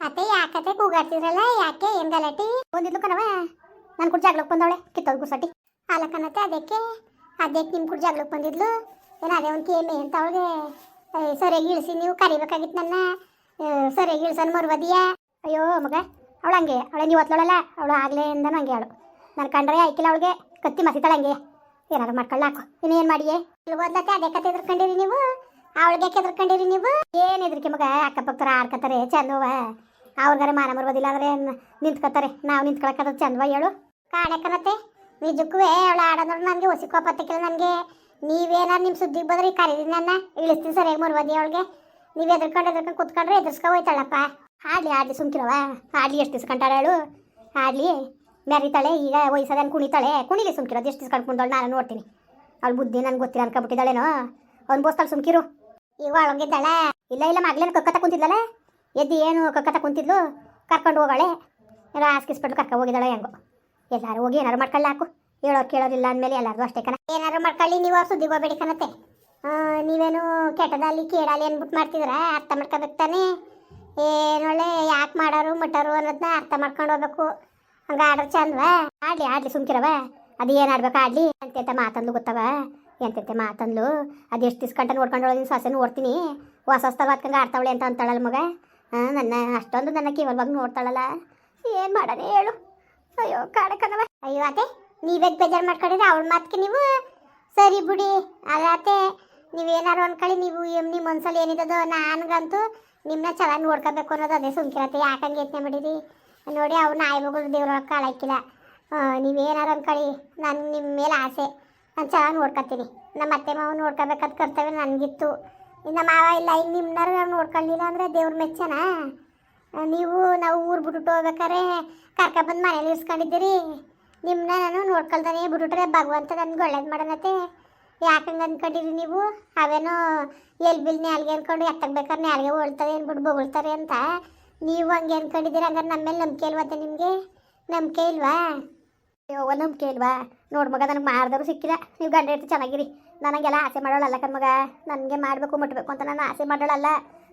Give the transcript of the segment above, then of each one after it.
ಅತ್ತೆ ಯಾಕತ್ತೆ ಕೂಗಾಡ್ತಿದ್ರಲ್ಲ ಯಾಕೆ ಏನ್ ಗಲಾಟಿ? ಬಂದಿದ್ಲು ಕಣವ ನಾನು ಕೂಡ ಜಗಳಕ್ಕೆ ಬಂದವಳೆ ಕಿತ್ತೋದ್ ಗುಸಟಿ ಅಲ್ಲ ಕಣತ್ತೆ ಅದಕ್ಕೆ ಅದಕ್ಕೆ ನಿಮ್ಮ ಕೂಡ ಜಗಳಕ್ಕೆ ಬಂದಿದ್ಲು? ಏನು ಅದೇ ಒಂದು ಕೇಮೆ ಅಂತ ಅವಳಿಗೆ ಸರಿಯಾಗಿ ಇಳಿಸಿ ನೀವು ಕರಿಬೇಕಾಗಿತ್ತು ನನ್ನ. ಸರಿಯಾಗಿ ಇಳ್ಸನ್ ಮರ್ವದಿಯ. ಅಯ್ಯೋ ಮಗ ಅವಳು ಹಂಗೆ. ಅವಳೆ ನೀವು ಹೊತ್ತಳಲ್ಲ ಅವಳು ಆಗ್ಲೇ ಅಂದನು ಹಂಗೆ ಅವಳು. ನಾನು ಕಂಡ್ರೆ ಆಯ್ಕಿಲ್ಲ ಅವಳಿಗೆ ಕತ್ತಿ ಮಸಿತಾಳೆ ಹಂಗೆ. ಏನಾರು ಮಾಡ್ಕೊಳ್ಳಾಕು ಇನ್ನೇನ್ ಮಾಡಿಯೇ? ಇಲ್ಲಿ ಓದ್ಲತ್ತೆ ಅದೇ ಕತೆ ಎದ್ರಕೊಂಡಿರಿ ನೀವು? ಅವಳಿಗೆ ಎದ್ರಕೊಂಡಿರಿ ನೀವು? ಏನು ಎದ್ರಿಕೆ ಮಗ ಅಕ್ಕಪಕ್ಕರ ಆಡ್ಕತ್ತಾರೆ ಚಂದವ ಅವ್ರಿಗಾರೆ ಮಾನ ಬರ್ಬೋದಿಲ್ಲ ಅಂದ್ರೆ ನಿಂತ್ಕೋತಾರೆ. ನಾವು ನಿಂತ್ಕೊಳಕ್ಕದ ಚಂದವ ಹೇಳು. ಕಾಡಕ್ಕನತ್ತೆ ನಿಜಕ್ಕೂ ಅವಳು ಆಡೋದ್ರೆ ನನಗೆ ಹೊಸಿ ಕೋಪತ್ತಿಕ್ಕಿಲ್ಲ ನನಗೆ. ನೀವೇನಾರು ನಿಮ್ಮ ಸುದ್ದಿಗೆ ಬಂದ್ರೆ ಕರೀರಿ ನನ್ನ. ಇಳಿಸ್ತೀನಿ ಸರಿಯಾಗಿ ಮರ್ಬೋದಿ ಅವಳಿಗೆ. ನೀವು ಎದ್ರಕೊಂಡು ಎದ್ರಕೊಂಡು ಕುತ್ಕೊಂಡ್ರೆ ಎದುರ್ಸ್ಕೊ ಹೋಯ್ತಾಳಪ್ಪ. ಆಡ್ಲಿ ಆಡ್ಲಿ ಸುಮ್ಕಿರವ ಆಡ್ಲಿ ಎಷ್ಟು ದಿವ್ಸ ಹೇಳು ಆಡ್ಲಿ ಮೆರಿತಾಳೆ ಈಗ ವಯಸ್ಸದನ್ ಕುಣಿತಾಳೆ. ಕುಣಿಲಿ ಸುಮ್ಕಿರೋದು. ಎಷ್ಟು ದಿಸ್ಕೊಂಡು ಕುಣ್ದವಳು ನಾನು ನೋಡ್ತೀನಿ. ಅವಳು ಬುದ್ಧಿ ನನ್ಗೆ ಗೊತ್ತಿಲ್ಲ ಅನ್ಕೊಬಿಟ್ಟಿದ್ದಾಳೇನೋ. ಅವ್ನು ಬೋಸ್ತಾಳೆ ಸುಮ್ಕಿರು. ಈಗ ಒಳಗಿದ್ದಾಳೆ ಇಲ್ಲ ಇಲ್ಲ ಮಗ್ಲೇನು ಕಕ್ಕತ್ತ ಕುಂತಿದ್ಲಲ್ಲ ಎದ್ದು ಏನು ಕಕ್ಕತ್ತ ಕುಂತಿದ್ಲು, ಕರ್ಕೊಂಡು ಹೋಗಾಳೆ. ಹಾಸ್ಕಿಸ್ಬಿಟ್ಟು ಕರ್ಕೊ ಹೋಗಿದ್ದಾಳೆ ಹೆಂಗೋ. ಎಲ್ಲರೂ ಹೋಗಿ ಏನಾರು ಮಾಡ್ಕೊಳ್ಳಿ ಹಾಕು. ಹೇಳೋ ಕೇಳೋದಿಲ್ಲ ಅಂದಮೇಲೆ ಎಲ್ಲರೂ ಅಷ್ಟೇ ಕಣ. ಏನಾದ್ರು ಮಾಡ್ಕೊಳ್ಳಿ, ನೀವು ಸುದ್ದಿ ಸುದ್ದಿಗೆ ಹೋಗ್ಬೇಡಿ ಕಣತ್ತೆ. ನೀವೇನು ಕೆಟ್ಟದಲ್ಲಿ ಕೇಳಲಿ ಅಂದ್ಬಿಟ್ಟು ಮಾಡ್ತಿದ್ರ ಅರ್ಥ ಮಾಡ್ಕೋಬೇಕು ತಾನೇ. ಏನೊಳ್ಳೆ ಯಾಕೆ ಮಾಡೋರು, ಮಟ್ಟರು ಅನ್ನೋದನ್ನ ಅರ್ಥ ಮಾಡ್ಕೊಂಡು ಹೋಗ್ಬೇಕು. ಹಂಗೆ ಆಡ್ರ ಚಂದ್ವ? ಆಡ್ಲಿ ಆಡ್ಲಿ ಸುಮ್ಕಿರವ. ಅದು ಏನು ಆಡ್ಬೇಕು ಆಡ್ಲಿ. ಎಂತೆಂತ ಮಾತಂದ್ಲು ಗೊತ್ತವ? ಎಂತೆಂತೆ ಮಾತಂದ್ಲು? ಅದು ಎಷ್ಟು ದಿವ್ಸ ನೋಡ್ಕೊಂಡು ಹೋಗಿ ಸೊಸೆನೂ ಓಡ್ತೀನಿ ಹೊಸ ಹೊಸ್ತಾಗ ಹತ್ಕಂಗೆ ಆಡ್ತಾವಳೆ ಅಂತ ಅಂತಾಳಲ್ಲ ಮಗ. ನನ್ನ, ಅಷ್ಟೊಂದು ನನ್ನ ಕಿವಲ್ವಾಗ ನೋಡ್ತಾಳಲ್ಲ. ಏನು ಮಾಡನೆ ಹೇಳು. ಅಯ್ಯೋ, ಕಾಡ ಕಣವ ಅಯ್ಯೋ, ಅತ್ತೆ ನೀವೇ ಬೇಜಾರು ಮಾಡ್ಕೊಂಡಿದ್ರೆ ಅವಳ ಮಾತಿಗೆ ನೀವು? ಸರಿ ಬಿಡಿ. ಅದಾತೆ ನೀವೇನಾರು ಅನ್ಕೊಳ್ಳಿ, ನೀವು ನಿಮ್ಮ ಮನ್ಸಲ್ಲಿ ಏನಿದದೋ ನನಗಂತೂ ನಿಮ್ಮನ್ನ ಚೆನ್ನಾಗಿ ನೋಡ್ಕೋಬೇಕು ಅನ್ನೋದು ಅದೇ ಸುಮ್ಕಿರತ್ತೆ ಯಾಕಂಗೆ ಯತ್ನೆ ಮಾಡಿರಿ ನೋಡಿ, ಅವ್ರು ನಾಯಿ ಮಗಳು ದೇವ್ರೊಳಗೆ ಕಾಳಾಕಿಲ್ಲ ನೀವೇನಾರು ಅನ್ಕೊಳ್ಳಿ, ನಾನು ನಿಮ್ಮ ಮೇಲೆ ಆಸೆ. ನಾನು ಚೆನ್ನಾಗಿ ನೋಡ್ಕೊತೀನಿ. ನಮ್ಮ ಅತ್ತೆ ಮಾವ ನೋಡ್ಕೋಬೇಕಾದ ಕರ್ತವ್ಯ ನನಗಿತ್ತು. ಇನ್ನು ಮಾವ ಇಲ್ಲ ಇಲ್ಲಿ ನಿಮ್ಮನ್ನ ನೋಡ್ಕೊಳ್ಳಿಲ್ಲ ಅಂದರೆ ದೇವ್ರ ಮೆಚ್ಚನ. ನೀವು ನಾವು ಊರು ಬಿಟ್ಬಿಟ್ಟು ಹೋಗ್ಬೇಕಾರೆ ಕರ್ಕೊಬಂದು ಮನೇಲಿ ಇಸ್ಕೊಂಡಿದ್ದೀರಿ ನಿಮ್ಮನ್ನ ನಾನು ನೋಡ್ಕೊಳ್ತಾನೆ ಬಿಟ್ಬಿಟ್ರೆ ಭಗವಂತ ನನ್ಗೆ ಒಳ್ಳೇದು ಮಾಡೋಣತ್ತೆ ಯಾಕಂಗೆ ಅಂದ್ಕೊಂಡಿರಿ ನೀವು? ಅವೇನೋ ಎಲ್ಲಿ ಬಿಲ್ ನ್ಯಾಲ್ಗೆ ಅಂದ್ಕೊಂಡು ಎತ್ತಕ್ಕೆ ಬೇಕಾದ್ರೆ ನ್ಯಾಲ್ಗೆ ಹೋಗ್ತಾರೆ ಅಂದ್ಬಿಟ್ಟು ಬೊಗಳ್ತಾರೆ ಅಂತ. ನೀವು ಹಂಗೆ ಅಂದ್ಕೊಂಡಿದ್ದೀರಿ ಹಂಗಾರೆ ನಮ್ಮ ಮೇಲೆ ನಂಬಿಕೆ ಇಲ್ವತ್ತೆ ನಿಮಗೆ? ನಂಬಿಕೆ ಇಲ್ವಾ? ಅಯ್ಯೋ, ನಂಬಿಕೆ ಇಲ್ವಾ? ನೋಡು ಮಗ, ನನಗೆ ಮಾಡಿದ್ರು ಸಿಕ್ಕಿಲ್ಲ. ನೀವು ಗಂಡ ಇಟ್ಟು ಚೆನ್ನಾಗಿರಿ. ನನಗೆಲ್ಲ ಆಸೆ ಮಾಡೋಳಲ್ಲ ಕಣ್ ಮಗ. ನನಗೆ ಮಾಡಬೇಕು ಮುಟ್ಬೇಕು ಅಂತ ನಾನು ಆಸೆ ಮಾಡೋಳಲ್ಲ.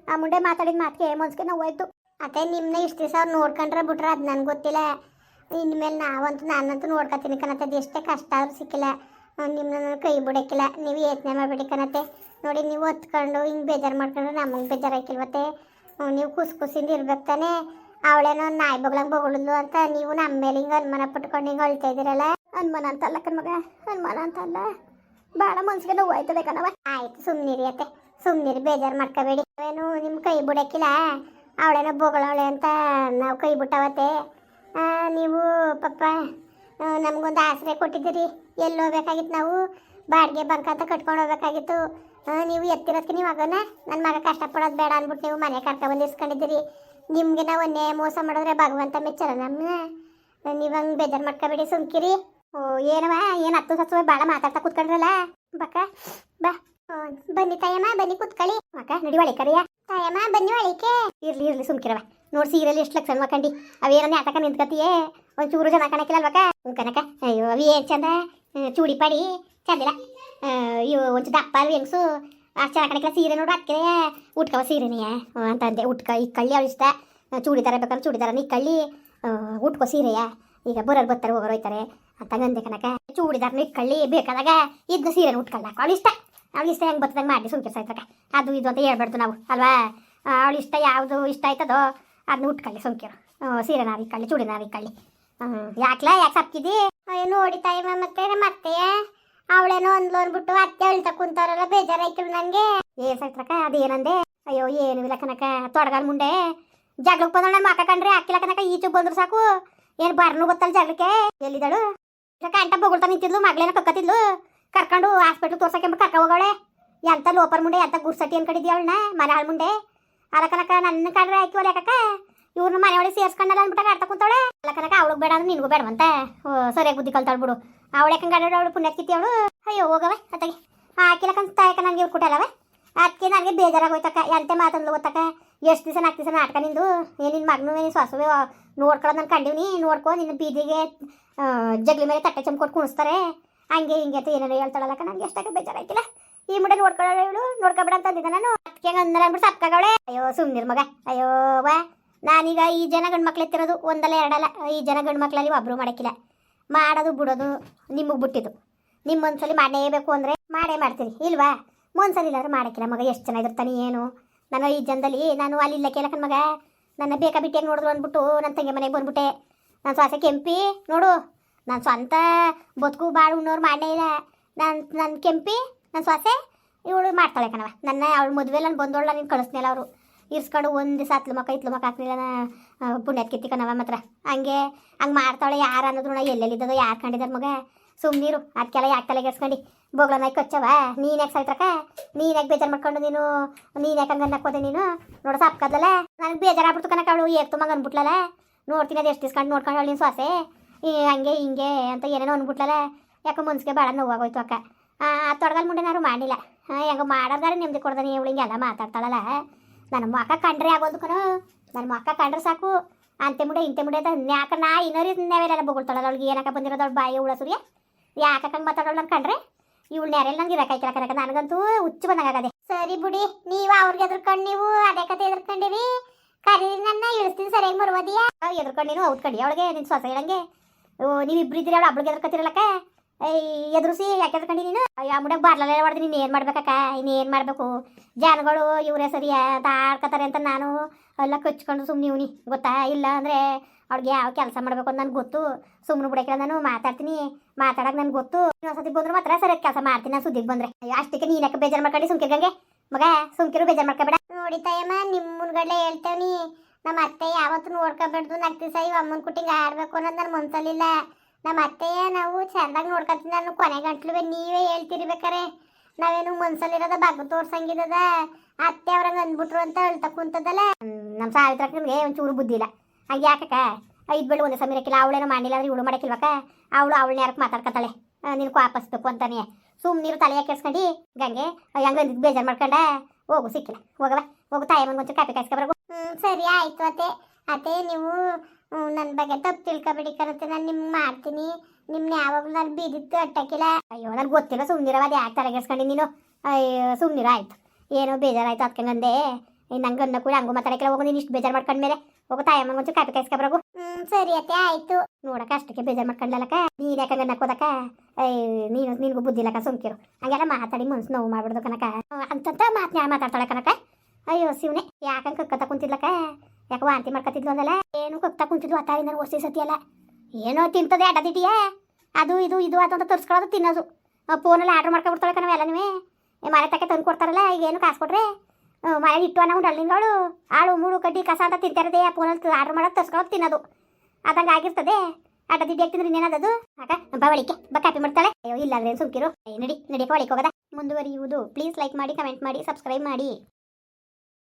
ಆ ಮುಂಡೆ ಮಾತಾಡಿದ ಮಾತಿಗೆ ಮನ್ಸಿಗೆ ನಾವು ಹೋಯ್ತು. ಅದೇ ನಿಮ್ಮನ್ನ ಇಷ್ಟು ದಿವಸ ಅವ್ರು ನೋಡ್ಕೊಂಡ್ರೆ ಬಿಟ್ರೆ ಅದು ನನಗೆ ಗೊತ್ತಿಲ್ಲ. ಇನ್ಮೇಲೆ ನಾವಂತೂ ನಾನಂತೂ ನೋಡ್ಕೊತೀನಿ ಕಣತ್ತೆ ಅದು ಎಷ್ಟೇ ಕಷ್ಟ ಆದರೂ ಸಿಕ್ಕಿಲ್ಲ. ನಿಮ್ಮನ್ನ ಕೈ ಬಿಡೋಕ್ಕಿಲ್ಲ. ನೀವು ಯೋಚನೆ ಮಾಡಬೇಡಿ ಕಣತ್ತೆ ನೋಡಿ ನೀವು ಹೊತ್ಕೊಂಡು ಹಿಂಗೆ ಬೇಜಾರು ಮಾಡ್ಕೊಂಡ್ರೆ ನಮಗೆ ಬೇಜಾರು ಆಯ್ಕಿಲ್ವತ್ತೆ ಹ್ಮ್, ನೀವು ಖುಷಿ ಖುಷಿಯಿಂದ ಇರ್ಬೇಕು ತಾನೇ. ಅವಳೇನೋ ನಾಯಿ ಬಗ್ಲಂಗೆ ಬಗಳಿದ್ಲು ಅಂತ ನೀವು ನಮ್ಮ ಮೇಲೆ ಹಿಂಗೆ ಅನುಮಾನ ಪಟ್ಕೊಂಡು ಹಿಂಗೆ ಅಳ್ತಾ ಇದ್ದೀರಲ್ಲ. ಅನುಮಾನ ಅಂತಲ್ಲ ಕಣ್ಮಗ ಅನುಮಾನ ಅಂತಲ್ಲ. ಭಾಳ ಮನ್ಸಿಗೆ ನೋವು ಆಯ್ತದೆ ಕಣವ ಆಯ್ತು ಸುಮ್ಮನಿರಿ ಅತ್ತೆ. ಸುಮ್ಮನಿರಿ ಬೇಜಾರು ಮಾಡ್ಕೋಬೇಡಿ. ಏನು ನಿಮ್ಮ ಕೈ ಬಿಡಕ್ಕಿಲ್ಲ ಅವಳೇನೋ ಬೊಗಳವಳೆ ಅಂತ ನಾವು ಕೈ ಬಿಟ್ಟವತ್ತೆ. ನೀವು ಪಪ್ಪ ನಮಗೊಂದು ಆಸರೆ ಕೊಟ್ಟಿದ್ದೀರಿ. ಎಲ್ಲಿ ಹೋಗ್ಬೇಕಾಗಿತ್ತು ನಾವು? ಬಾಡಿಗೆ ಬಂಕ ಅಂತ ಕಟ್ಕೊಂಡು ಹೋಗ್ಬೇಕಾಗಿತ್ತು. ನೀವು ಎತ್ತಿರೋದಕ್ಕೆ ನೀವು ಮಗನ ನನ್ನ ಮಗ ಕಷ್ಟಪಡೋದು ಬೇಡ ಅಂದ್ಬಿಟ್ಟು ನೀವು ಮನೆ ಕರ್ಕೊಬಂದು ಇಸ್ಕೊಂಡಿದ್ದೀರಿ. ನಿಮಗೆ ನಾವು ಒಂದೇ ಮೋಸ ಮಾಡಿದ್ರೆ ಭಗವಂತ ಮೆಚ್ಚಲ್ಲ ನಮ್ಮ ನೀವು ಹಂಗೆ ಬೇಜಾರು ಮಾಡ್ಕೋಬೇಡಿ, ಸುಮ್ಕಿರಿ. ಓ, ಏನವ? ಏನು ಹತ್ತು ಸತ್ತು ಭಾಳ ಮಾತಾಡ್ತಾ ಕೂತ್ಕೊಂಡ್ರಲ್ಲ? ಬಕ್ಕ, ಬಾ. ಬನ್ನಿ ತಾಯಮ್ಮ, ಬನ್ನಿ ಕೂತ್ಕೊಳ್ಳಿ. ಅಕ್ಕ, ನಡಿ ಒಳಿ ತಾಯಮ್ಮ, ಬನ್ನಿ ಒಳಿಕೆ ಇರ್ಲಿ ಇರ್ಲಿ ಸುಮ್ಕಿರವ ನೋಡಿ ಸೀರೆಯಲ್ಲಿ ಎಷ್ಟು ಲಕ್ಷ ಮಕ್ಕಂಡಿ ಆಟಕ ನ್ಯಾತಕ ನಿಂತ್ಕತಿಯೇ? ಒಂಚೂರು ಜನ ಕಣಕಿಲ್ಲ ಅಲ್ವಕ್ಕ? ಹ್ಞೂ ಕನಕ. ಅಯ್ಯೋ, ಅವಿ ಏನು ಚಂದ? ಚೂಡಿ ಪಾಡಿ. ಚಂದಿಲ್ಲ. ಇವು ಒಂಚು ದಪ್ಪ ಅಲ್ವ ಹೆಂಗ್ಸು? ಅಷ್ಟು ಜನ ಕಣಕಿಲ್ಲ. ಸೀರೆ ನೋಡು ಅದಕ್ಕೆ ಉಟ್ಕವ ಸೀರೆನೆಯ ಅಂತಂದೆ ಉಟ್ಕ ಇಕ್ಕಳ್ಳಿ ಕಳ್ಳಿ ಇಷ್ಟ. ಚೂಡಿದಾರ ಬೇಕಂದ್ರೆ ಚೂಡಿದಾರ. ಇಕ್ಕಳ್ಳಿ ಕಳ್ಳಿ ಉಟ್ಕೋ ಸೀರೆಯ. ಈಗ ಬರೋರು ಬರ್ತಾರೆ ಹೋಗೋರು ಹೋಯ್ತಾರೆ. ಅಂತ ಗಂದೆ ಕನಕ ಚೂಡಿದಾರನ ಇಟ್ಕೊಳ್ಳಿ ಬೇಕಾದಾಗ ಇದ್ದು ಸೀರೆ ಉಟ್ಕೊಳ್ಳ ಅವಳು ಇಷ್ಟ ಅವಳು ಇಷ್ಟ ಹೆಂಗೆ ಬರ್ತದಂಗೆ ಮಾಡಿ ಸುಮ್ಕಿರ್ಸ ಆಯ್ತಕ್ಕ. ಅದು ಇದು ಅಂತ ಹೇಳ್ಬಾರ್ದು ನಾವು, ಅಲ್ವಾ? ಅವಳು ಇಷ್ಟ ಯಾವುದು ಇಷ್ಟ ಆಯ್ತದೋ ಅದನ್ನ ಉಟ್ಕೊಳ್ಳಿ ಸುಮ್ಕಿರು ಸೀರೆ ನಾವು ಇಕ್ಕಳ್ಳಿ ಚೂಡಿ ನಾವು ಇಕ್ಕಳ್ಳಿ. ಹ್ಞೂ ಯಾಕ್ಲ, ಯಾಕೆ ಅಯ್ಯೋ, ನೋಡಿ ತಾಯಿ ಮತ್ತೆ ಮತ್ತೆ ಅವಳೇನೋ ಲೋನ್ ಬಿಟ್ಟು ಅತ್ತೆ ಅಳ್ತಾ ಕುಂತಾರಲ್ಲ, ಬೇಜಾರಾಯ್ತು ನನಗೆ ಏನ್ ಅದು ಅದೇನಂದೆ? ಅಯ್ಯೋ, ಏನು ಇಲ್ಲ ಕನಕ ತೊಡಗಲ್ ಮುಂಡೆ ಜಗಳಕ್ಕೆ ಬಂದೋಣ ಮಾಕ ಕಂಡ್ರೆ ಹಾಕಿಲ್ಲ ಕನಕ ಈಚೆ ಬಂದ್ರು ಸಾಕು. ಏನು ಬರ್ನು ಗೊತ್ತಲ್ಲ ಜಗಳಕ್ಕೆ ಎಲ್ಲಿದ್ದಾಳು? ಕಂಟ ಬೊಗಳ್ತಾ ನಿಂತಿದ್ಲು, ಮಗಳೇನ ಕಕ್ಕತ್ತಿದ್ಲು ಕರ್ಕೊಂಡು ಹಾಸ್ಪಿಟ್ಲ್ ತೋರ್ಸಕ್ಕೆ ಕರ್ಕ ಹೋಗವಳೆ. ಎಂತ ಲೋಪರ್ ಮುಂಡೆ, ಎಂತ ಗುರ್ಸಟಿ ಅನ್ಕಡಿದ್ಯ ಅವಳನ್ನ ಮನೆ ಹಾಳು ಮುಂಡೆ? ಅಲಕನಕ ಕನಕ ನನ್ನ ಕಂಡ್ರೆ ಹಾಕಿವಲ್ಲ ಯಾಕಕ್ಕ ಇವ್ರನ್ನ ಮನೆ ಒಳಗೆ ಸೇರ್ಸ್ಕೊಂಡಲ್ಲ ಅಂದ್ಬಿಟ್ಟಾಗ ಆಡ್ತಾ ಕೂತಾವಳೆ? ಅಲಕನಕ ಅವಳಗ್ ಬೇಡ ಅಂದ್ರೆ ನಿನ್ಗೂ ಬೇಡವಂತ. ಸರಿಯಾಗಿ ಬುದ್ಧಿ ಕಲ್ತಾಳು ಬಿಡು. ಅವಳು ಯಾಕಂಗೆ ಅವಳು ಪುಣ್ಯಕಿತ್ತಿ ಅವಳು? ಅಯ್ಯೋ ಹೋಗವೆ ಅತ್ತಗೆ. ಹಾಕಿಲಕ್ಕಂತ ತಾಯಕ ನನಗೆ ಇವ್ರು ಕೊಟ್ಟಲ್ಲವೆ ಅದಕ್ಕೆ ನನಗೆ ಬೇಜಾರಾಗೋಯ್ತಕ್ಕ ಎಂತೆ ಮಾತಂದ್ಲು ಗೊತ್ತಕ್ಕ? ಎಷ್ಟು ದಿವಸ ನಾಲ್ಕು ದಿವಸ ನಾಟಕ ನಿಂದು? ನಿನ್ನ ಮಗನೂ ನಿನ್ನ ಸೊಸವೆ ನೋಡ್ಕೊಳ್ಳೋದು ನಾನು ಕಂಡೀವಿ ನೋಡ್ಕೊ, ನಿನ್ನ ಬೀದಿಗೆ ಜಗ್ಲಿ ಮೇಲೆ ತಟ್ಟೆ ಚಮ್ ಕೊಟ್ಟು ಕುಣಿಸ್ತಾರೆ. ಹಂಗೆ ಹಿಂಗೆ ಅಂತ ಏನೇನೋ ಹೇಳ್ತಾಳಲ್ಲಕ್ಕ ನನಗೆ ಎಷ್ಟಾಗ ಬೇಜಾರಾಯ್ತಿಲ್ಲ. ಈ ಮುಡೆ ನೋಡ್ಕೊಳ್ಳೋಳು ಇವಳು, ನೋಡ್ಕೊಬೇಡ ಅಂತ ಅಂದಿದ್ದೆ ನಾನು. ಅದಕ್ಕೆ ಅಂದ್ರೆ ಅಂದ್ಬಿಟ್ಟು ಸಪ್ಕಾಗವಳೆ. ಅಯ್ಯೋ ಸುಮ್ಮನಿರ್ ಮಗ. ಅಯ್ಯೋ, ವಾ. ನಾನೀಗ ಈ ಜನ ಗಂಡು ಮಕ್ಳು ಎತ್ತಿರೋದು ಒಂದಲ್ಲ ಎರಡಲ್ಲ. ಈ ಜನ ಗಂಡು ಮಕ್ಳಲ್ಲಿ ಒಬ್ಬರು ಮಾಡಕ್ಕಿಲ್ಲ. ಮಾಡೋದು, ಬಿಡೋದು ನಿಮಗೆ ಬಿಟ್ಟಿದ್ದು. ನಿಮ್ಮ ಒಂದ್ಸಲಿ ಮಾಡಲೇಬೇಕು ಅಂದರೆ ಮಾಡೇ ಮಾಡ್ತೀನಿ. ಇಲ್ವಾ? ಒಂದ್ಸಲಿ ಇಲ್ಲಾದ್ರೂ ಮಾಡಕ್ಕಿಲ್ಲ ಮಗ. ಎಷ್ಟು ಚೆನ್ನಾಗಿರ್ತಾನೆ, ಏನು? ನಾನು ಈ ಜನದಲ್ಲಿ, ನಾನು ಅಲ್ಲಿ ಇಲ್ಲ ಕೇಳಕನ್ ಮಗ. ನನ್ನ ಬೇಕಾ ಬಿಟ್ಟಿಯಾಗಿ ನೋಡಿದ್ರು ಅಂದ್ಬಿಟ್ಟು ನನ್ನ ತಂಗಿ ಮನೆಗೆ ಬಂದ್ಬಿಟ್ಟೆ. ನಾನು ಸ್ವಾಸೆ ಕೆಂಪಿ, ನೋಡು. ನಾನು ಸ್ವಂತ ಬದುಕು ಭಾಳ ಉಣ್ಣೋರು ಮಾಡೇ ಇಲ್ಲ. ನಾನು ನನ್ನ ಕೆಂಪಿ ನನ್ನ ಸ್ವಾಸೆ ಇವಳು ಮಾಡ್ತಾಳೆ ಕಣವ ನನ್ನ ಅವಳು ಮದುವೆ ನಾನು ಬಂದೋಳ ನೀನು ಕಳಿಸ್ನಿಲ್ಲ ಅವರು. ಇರ್ಸ್ಕೊಂಡು ಒಂದು ದಿವಸ ಹತ್ಲು ಮಕ್ಕ ಇತ್ಲು ಮಕ್ಕ ಹಾಕ್ಲಿಲ್ಲ ನಾನು ಪುಣ್ಯದ ಕಿತ್ತಿ ಕಣವ ಮಾತ್ರ. ಹಂಗೆ ಹಂಗೆ ಮಾಡ್ತಾಳೆ ಯಾರು ಅನ್ನೋದ್ರು ಎಲ್ಲೆಲ್ಲಿದ್ದದೋ ಯಾರು ಕಂಡಿದ್ದಾರೆ ಮಗ. ಸುಮ್ಮನೀರು ಅದಕ್ಕೆಲ್ಲ ಯಾಕೆ ತಲೆಗೆಡ್ಸ್ಕೊಂಡು ಬೋಗ್ಲ ನಾಯ್ಕ ಕೊಚ್ಚವ ನೀನು ಯಾಕೆ ಸಾಯ್ತ್ರಕ? ನೀನು ಯಾಕೆ ಬೇಜಾರು ಮಾಡ್ಕೊಂಡು ನೀನು? ನೀನು ಯಾಕೆ ಹಂಗನ್ನ ಹಾಕೋದೆ ನೀನು? ನೋಡ ಸಾಪ್ಕದಲ್ಲ ನನಗೆ ಬೇಜಾರಾಗ್ಬಿಡ್ತು ಕನಕ ಅವಳು. ಏಕ್ ತುಂಬ ಅಂದ್ಬಿಟ್ಲಲ್ಲ ನೋಡ್ತೀನಿ ಅದು ಎಷ್ಟು ದಿಸ್ಕೊಂಡು ನೋಡ್ಕೊಂಡು ಅವಳು ನೀನು ಸೊಸೆ. ಈ ಹಂಗೆ, ಹಿಂಗೆ ಅಂತ ಏನೇನೋ ಅಂದ್ಬಿಟ್ಲಲ್ಲ ಯಾಕೆ ಮನ್ಸಿಗೆ ಭಾಳ ನೋವಾಗೋಯ್ತು ಅಕ್ಕ. ಆ ತೊಡಗಲ್ ಮುಂಡೆನಾರು ಮಾಡಿಲ್ಲ ಹೆಂಗೆ ಮಾಡೋದಾರೆ ನೆಮ್ಮದಿ ಕೊಡ್ದಾನೆ ಇವಳು ಹಿಂಗೆಲ್ಲ ಮಾತಾಡ್ತಾಳಲ್ಲ. ನನ್ನ ಮಕ್ಕ ಕಂಡ್ರೆ ಆಗೋದು ಕಣೋ. ನನ್ನ ಮಕ್ಕ ಕಂಡ್ರೆ ಸಾಕು. ಅಂತೆ ಮುಡೆ ಇಂತೆ ಮುಡೆ ಅಂತ ಯಾಕೆ ನಾ ಇನ್ನೋರಿ ನಾವೆಲ್ಲ ಬೊಗಳ್ತಾಳಲ್ಲ ಅವ್ಳಿಗೆ. ಏನಕ್ಕ ಬಂದಿರೋದು ಅವ್ಳು ಬಾಯಿ ಉಳ ಸುರಿಯ? ಯಾಕೆ ಮಾತಾಡೋಳು ನಾನು ಕಂಡ್ರೆ? ಇವಳು ನೆರೆಯಲ್ಲಿ ನಂಗೆ ಇರಕಾಯ್ತಿಲ್ಲ ಕನಕ ನನಗಂತೂ ಹುಚ್ಚು ಬಂದಂಗಾಗದೆ ಸರಿ ಬಿಡಿ, ನೀವು ಅವ್ರಿಗೆ ಎದ್ರಕೊಂಡು ನೀವು ಅದೇ ಕತೆ ಎದ್ರಕೊಂಡಿರಿ. ಕರೀರಿ ನನ್ನ, ಇಳಿಸ್ತೀನಿ ಸರಿಯಾಗಿ ಬರುವುದಿಯಾ ಎದ್ರಕೊಂಡು ನೀನು ಕಡಿ, ಅವಳಿಗೆ ನಿನ್ನ ಸ್ವಸ ಹೇಳಂಗೆ ಓ, ನೀವು ಇಬ್ರು ಇದ್ದೀರಿ ಅವಳು ಅಬ್ಳಿಗೆ ಎದ್ರಕತ್ತಿರಲಕ್ಕ? ಎದುರಿಸಿ, ಯಾಕೆ ಎದ್ರಕೊಂಡು ನೀನು? ಆ ಮುಡಕ್ಕೆ ಬಾರ್ಲಲ್ಲೇ ಹೊಡೆದು ನೀನು ಏನು ಮಾಡ್ಬೇಕಕ್ಕ? ಇನ್ನು ಏನು ಮಾಡಬೇಕು? ಜನಗಳು ಇವರೇ ಸರಿಯಾ ಅಂತ ಆಡ್ಕೊತಾರೆ ಅಂತ ನಾನು ಎಲ್ಲ ಕಚ್ಕೊಂಡು ಸುಮ್ಮನೆ ಇವ್ನಿ, ಗೊತ್ತಾ? ಇಲ್ಲ ಅಂದರೆ ಅವ್ಳಿಗೆ ಯಾವ ಕೆಲಸ ಮಾಡಬೇಕು ಅಂತ ನನಗೆ ಗೊತ್ತು. ಸುಮ್ಮನೆ ಬಿಡಕ್ಕೆ ನಾನು ಮಾತಾಡ್ತೀನಿ. ಮಾತಾಡಕ್ ನನಗೆ ಗೊತ್ತು. ಇನ್ನೊಂದ್ಸತಿ ಬಂದ್ರೆ ಮಾತ್ರ ಸರಿ ಕೆಲಸ ಮಾಡ್ತೀನಿ ನಾನು ಸುದ್ದಿಗೆ ಬಂದ್ರೆ. ಅಷ್ಟಕ್ಕೆ ನೀನು ಯಾಕೆ ಬೇಜಾರು ಮಾಡ್ಕೊಂಡು ಸುಮ್ಕಿರ್ಗಂಗೆ ಮಗ ಸುಮ್ಕಿರು ಬೇಜಾರು ಮಾಡ್ಕೊಬೇಡ ನೋಡಿ ತಾಯಮ್ಮ ನಿಮ್ಮ ಮುನ್ಗಡೆ ಹೇಳ್ತೇವನಿ. ನಮ್ಮ ಅತ್ತೆ ಯಾವತ್ತೂ ನೋಡ್ಕೊಬೇಡ್ದು. ನಗ್ತಿ ಇವ್ ಅಮ್ಮನ ಕುಟ್ಟಿಗೆ ಆಡ್ಬೇಕು ಅನ್ನೋದು ನನ್ನ ಮನ್ಸಲ್ಲಿಲ್ಲ. ನಮ್ಮ ಅತ್ತೆಯ ನಾವು ಚೆಂದಾಗಿ ನೋಡ್ಕೊತೀನಿ ನಾನು ಕೊನೆ ಗಂಟ್ಲು ನೀವೇ ಹೇಳ್ತೀರಿ ಬೇಕಾರೆ ನಾವೇನು ಮನ್ಸಲ್ಲಿರೋದ ಬಗ್ಗೆ ತೋರ್ಸಂಗಿರದ ಅತ್ತೆ ಅವ್ರಂಗೆ ಅಂದ್ಬಿಟ್ರು ಅಂತ ಹೇಳ್ತಾ ಕುಂತದಲ್ಲ. ನಮ್ಮ ಸಾವಿತ್ರಕ್ಕೆ ಒಂಚೂರು ಬುದ್ಧಿ ಇಲ್ಲ. ಯಾಕಕ್ಕ? ಐದು ಬೆಳ್ಳು ಒಂದು ಸಮೀರಕ್ಕಿಲ್ಲ ಅವಳೇನೋ ಮಾಡಿಲ್ಲ ಅಂದ್ರೆ ಇವಳು ಮಾಡಕ್ಕಿಲ್ವಕ್ಕ? ಅವಳು ಅವಳನ್ನ ಯಾರಕ್ಕೆ ಮಾತಾಡ್ಕತಾಳೆ? ನಿನ್ ವಾಪಸ್ ತಪ್ಪು ಅಂತಾನೆ. ಸುಮ್ ನೀರು ತಲೆಯ ಕೆಡ್ಸ್ಕೊಂಡು ಗಂಗೆ ಹಂಗ ಬೇಜಾರು ಮಾಡ್ಕೊಂಡ? ಹೋಗು ಸಿಕ್ಕಿಲ್ಲ. ಹೋಗವ ಹೋಗು ತಾಯಿ ಒಂಚೂರು ಕಾಪಿ ಕಾಯಿಸ್ಕೊಬರ್ಗು ಹ್ಞೂ ಸರಿ ಆಯ್ತು ಅತ್ತೆ. ಅತ್ತೆ ನೀವು ನನ್ನ ಬಗ್ಗೆ ತಪ್ಪು ತಿಳ್ಕೊಬೇಡಿ ಕರುತ್ತೆ ನಾನು ನಿಮ್ಗೆ ಮಾಡ್ತೀನಿ. ನಿಮ್ನ ಯಾವಾಗಲೂ ನಾನು ಬೀದಿತ್ತು ಅಟ್ಟಕ್ಕಿಲ್ಲ. ಅಯ್ಯೋ ನನಗೆ ಗೊತ್ತಿಲ್ಲ ಸುಮ್ಮನಿರವ ಅದು ಯಾಕೆ ತಲೆಗೆಡ್ಸ್ಕೊಂಡು ನೀನು? ಅಯ್ಯೋ ಸುಮ್ಮನಿರ ಆಯ್ತು. ಏನೋ ಬೇಜಾರಾಯ್ತು ಅದಕ್ಕೆ ನಂದೆ. ನಂಗೆ ಅನ್ನ ಕೂಡ ಹಂಗು ಮಾತಾಡಕ್ಕೆ ಹೋಗು ನೀನು ಇಷ್ಟು ಬೇಜಾರು ಮಾಡ್ಕೊಂಡ್ಮೇಲೆ ಹೋಗು ಅಮ್ಮ ಒಂಚೂರು ಕಾಪಿ ಕಾಯಿಸ್ಕೊಬರಗು ಹ್ಞೂ ಸರಿ ಅತ್ತೆ ಆಯ್ತು. ನೋಡಕ್ಕ ಅಷ್ಟಕ್ಕೆ ಬೇಜಾರು ಮಾಡ್ಕೊಂಡ್ಲಕ್ಕ ನೀನು ಯಾಕಂಗ ನಕ್ಕೋದಕ್ಕ ನೀನು ನಿನಗೂ ಬುದ್ಧಿ ಇಲ್ಲಕ ಸುಮ್ಕಿರು. ಹಂಗೆಲ್ಲ ಮಾತಾಡಿ ಮನ್ಸು ನೋವು ಮಾಡ್ಬಿಡ್ದು ಕನಕ ಅಂತಂತ ಮಾತನ್ನ ಮಾತಾಡ್ತಾಳೆ ಕನಕ ಅಯ್ಯೋ ಶಿವನೆ ಯಾಕಂಗೆ ಕಕ್ಕತ್ತ ಕುಂತಿದ್ಲಕ್ಕ? ಯಾಕೆ ವಾಂತಿ ಮಾಡ್ಕೊತಿದ್ಲು ಅಂದಲ್ಲ? ಏನು ಕಕ್ತಾ ಕುಂತಿದ್ಲು ಅತ್ತಾರಿಂದ ಸತಿ ಅಲ್ಲ ಏನೋ ತಿಂತದೆ ಅಡ್ಡದಿಟಿಯ ಅದು ಇದು ಇದು ಅದು ಅಂತ ತರ್ಸ್ಕೊಳ್ಳೋದು ತಿನ್ನೋದು. ಫೋನಲ್ಲಿ ಆರ್ಡ್ರ್ ಮಾಡ್ಕೊಬಿಡ್ತಾಳೆ ಕಣವ ನೀವೇ. ಮನೆ ತಕ್ಕ ತಂದು ಕೊಡ್ತಾರಲ್ಲ ಈಗ ಏನು ಕಾಸು ಕೊಟ್ರೆ? ಮನೆ ಇಟ್ಟು ಅನ್ನೋ ಉಂಡಲ್ಲಿಂಗಳು ಆಳು, ಮೂಳು ಕಡ್ಡಿ ಕಸ ಅಂತ ತಿಂತಾರದೆ ಫೋನಲ್ಲಿ ಆರ್ಡರ್ ಮಾಡೋದು ತರ್ಸ್ಕೊಳ್ಳೋದು ತಿನ್ನೋದು. ಅದಂಗೆ ಆಗಿರ್ತದೆ. ಅಡ್ಡದಿಡ್ಡಿ ಹಾಕ್ತಿದ್ರೆ ಇನ್ನೇನದದು ಆಟ ಬವಳಿಕೆ ಬ ಕಾಪಿ ಮಾಡ್ತಾಳೆ. ಅಯ್ಯೋ ಇಲ್ಲ ಅಂದ್ರೆ ಸುಮ್ಕಿರು? ನಡಿ ನಡಿ ಒಳಗೆ ಹೋಗದ. ಮುಂದುವರಿಯುವುದು. ಪ್ಲೀಸ್ ಲೈಕ್ ಮಾಡಿ ಕಮೆಂಟ್ ಮಾಡಿ ಸಬ್ಸ್ಕ್ರೈಬ್ ಮಾಡಿ.